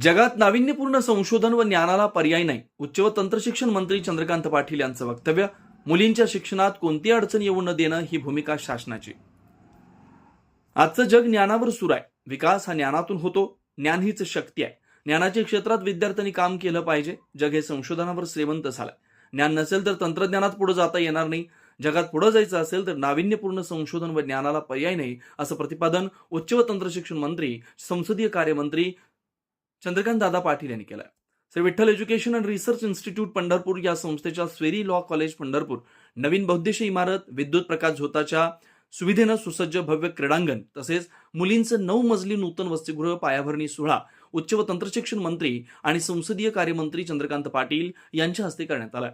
जगात नाविन्यपूर्ण संशोधन व ज्ञानाला पर्याय नाही. उच्च व तंत्रशिक्षण मंत्री चंद्रकांत पाटील यांचं वक्तव्य मुलींच्या शिक्षणात कोणती अडचण येऊ न देणं ही भूमिका शासनाची. आजचं जग ज्ञानावर सुरू आहे. विकास हा ज्ञानातून होतो. ज्ञान हीच शक्ती आहे. ज्ञानाच्या क्षेत्रात विद्यार्थ्यांनी काम केलं पाहिजे. जग हे संशोधनावर श्रीमंत झालंय. ज्ञान नसेल तर तंत्रज्ञानात पुढे जाता येणार नाही. जगात पुढे जायचं असेल तर नाविन्यपूर्ण संशोधन व ज्ञानाला पर्याय नाही असं प्रतिपादन उच्च व तंत्रशिक्षण मंत्री संसदीय कार्यमंत्री चंद्रकांत दादा पाटील यांनी केला Shri Vitthal education and research institute Pandharpur या संस्थेच्या स्वेरी लॉ कॉलेज पंढरपूर नवीन बौद्धिशी इमारत विद्युत प्रकाश झोताच्या सुविधेनं सुसज्ज भव्य क्रीडांगण तसेच मुलींचं नऊ मजली नूतन वसतिगृह पायाभरणी सोहळा उच्च व तंत्रशिक्षण मंत्री आणि संसदीय कार्यमंत्री चंद्रकांत पाटील यांच्या हस्ते करण्यात आला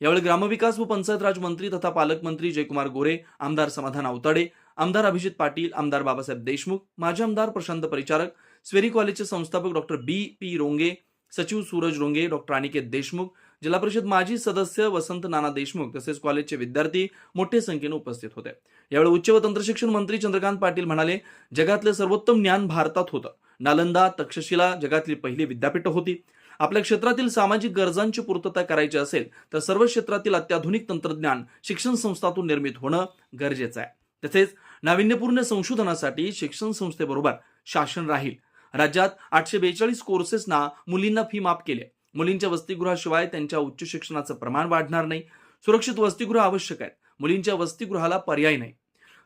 यावेळी ग्रामविकास व पंचायत राज मंत्री तथा पालकमंत्री जयकुमार गोरे आमदार समाधान आवताडे आमदार अभिजित पाटील आमदार बाबासाहेब देशमुख माजी आमदार प्रशांत परिचारक स्वेरी कॉलेजचे संस्थापक डॉक्टर बी पी रोंगे सचिव सूरज रोंगे डॉक्टर अनिकेत देशमुख जिल्हा परिषद माजी सदस्य वसंत नाना देशमुख तसेच कॉलेजचे विद्यार्थी मोठ्या संख्येने उपस्थित होते. यावेळी उच्च व तंत्रशिक्षण मंत्री चंद्रकांत पाटील म्हणाले जगातले सर्वोत्तम ज्ञान भारतात होतं. नालंदा तक्षशिला जगातली पहिली विद्यापीठं होती. आपल्या क्षेत्रातील सामाजिक गरजांची पूर्तता करायची असेल तर सर्व क्षेत्रातील अत्याधुनिक तंत्रज्ञान शिक्षण संस्थातून निर्मित होणं गरजेचं आहे. तसेच नाविन्यपूर्ण संशोधनासाठी शिक्षण संस्थेबरोबर शासन राहील. राज्यात आठशे बेचाळीस कोर्सेसना मुलींना फी माफ केली आहे. मुलींच्या वसतिगृहाशिवाय त्यांच्या उच्च शिक्षणाचं प्रमाण वाढणार नाही. सुरक्षित वसतिगृह आवश्यक आहेत. मुलींच्या वसतिगृहाला पर्याय नाही.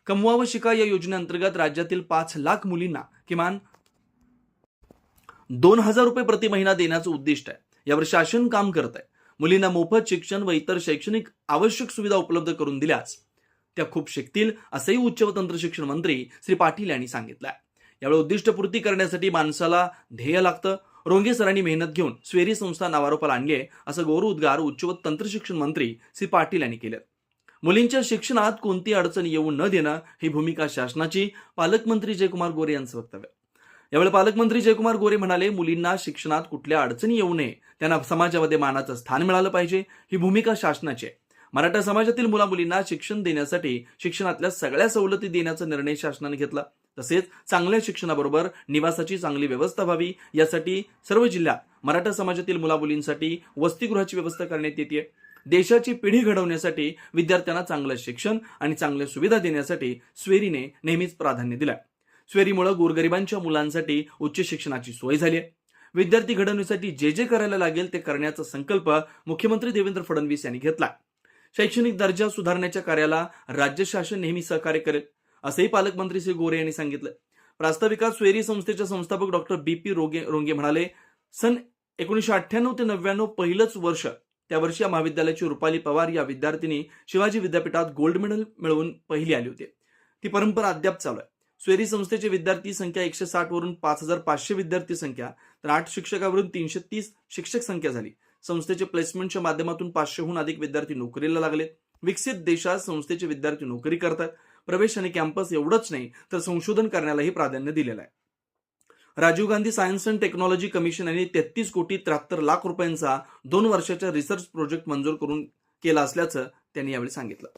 कमवा व शिका या योजनेअंतर्गत राज्यातील पाच लाख मुलींना किमान दोन हजार रुपये प्रति महिना देण्याचं उद्दिष्ट आहे. यावर शासन काम करत आहे. मुलींना मोफत शिक्षण व इतर शैक्षणिक आवश्यक सुविधा उपलब्ध करून दिल्यास त्या खूप शिकतील असंही उच्च व तंत्रशिक्षण मंत्री श्री पाटील यांनी सांगितलं यावेळी उद्दिष्टपूर्ती करण्यासाठी माणसाला ध्येय लागतं. रोंगे सरांनी मेहनत घेऊन स्वेरी संस्था नावारोपाला आणली आहे असं गौरव उद्गार उच्च व तंत्रशिक्षण मंत्री श्री पाटील यांनी केलं. मुलींच्या शिक्षणात कोणती अडचण येऊ न देणं ही भूमिका शासनाची पालकमंत्री जयकुमार गोरे यांचं वक्तव्य. यावेळी पालकमंत्री जयकुमार गोरे म्हणाले मुलींना शिक्षणात कुठल्या अडचणी येऊ नये त्यांना समाजामध्ये मानाचं स्थान मिळालं पाहिजे ही भूमिका शासनाची आहे. मराठा समाजातील मुला मुलींना शिक्षण देण्यासाठी शिक्षणातल्या सगळ्या सवलती देण्याचा निर्णय शासनाने घेतला. तसेच चांगल्या शिक्षणाबरोबर निवासाची चांगली व्यवस्था व्हावी. यासाठी सर्व जिल्ह्यात मराठा समाजातील मुलामुलींसाठी वसतिगृहाची व्यवस्था करण्यात येते. देशाची पिढी घडवण्यासाठी विद्यार्थ्यांना चांगलं शिक्षण आणि चांगल्या सुविधा देण्यासाठी स्वेरीने नेहमीच प्राधान्य दिलं स्वेरीमुळे गोरगरिबांच्या मुलांसाठी उच्च शिक्षणाची सोय झाली आहे. विद्यार्थी घडवण्यासाठी जे जे करायला लागेल ते करण्याचा संकल्प मुख्यमंत्री देवेंद्र फडणवीस यांनी घेतला शैक्षणिक दर्जा सुधारण्याच्या कार्याला राज्य शासन नेहमी सहकार्य करेल. असंही पालकमंत्री श्री गोरे यांनी सांगितलं. प्रास्ताविकात स्वेरी संस्थेचे संस्थापक डॉक्टर बी पी रोगे रोंगे म्हणाले सन एकोणीसशे अठ्ठ्याण्णव ते नव्याण्णव पहिलंच वर्ष त्या वर्षी या महाविद्यालयाची रुपाली पवार या विद्यार्थिनी शिवाजी विद्यापीठात गोल्ड मेडल मिळवून पहिली आली होती. ती परंपरा अद्याप चालू आहे. स्वेरी संस्थेची विद्यार्थी संख्या एकशे साठ वरून पाच हजार पाचशे विद्यार्थी संख्या तर आठ शिक्षकावरून तीनशे तीस शिक्षक संख्या झाली. संस्थेचे प्लेसमेंटच्या माध्यमातून पाचशेहून अधिक विद्यार्थी नोकरीला लागले. विकसित देशात संस्थेचे विद्यार्थी नोकरी करतात. प्रवेश आणि कॅम्पस एवढंच नाही तर संशोधन करण्यालाही प्राधान्य दिलेलं आहे. Rajiv Gandhi science and technology commission यांनी तेहतीस कोटी त्र्याहत्तर लाख रुपयांचा दोन वर्षाच्या रिसर्च प्रोजेक्ट मंजूर करून केला असल्याचं त्यांनी यावेळी सांगितलं.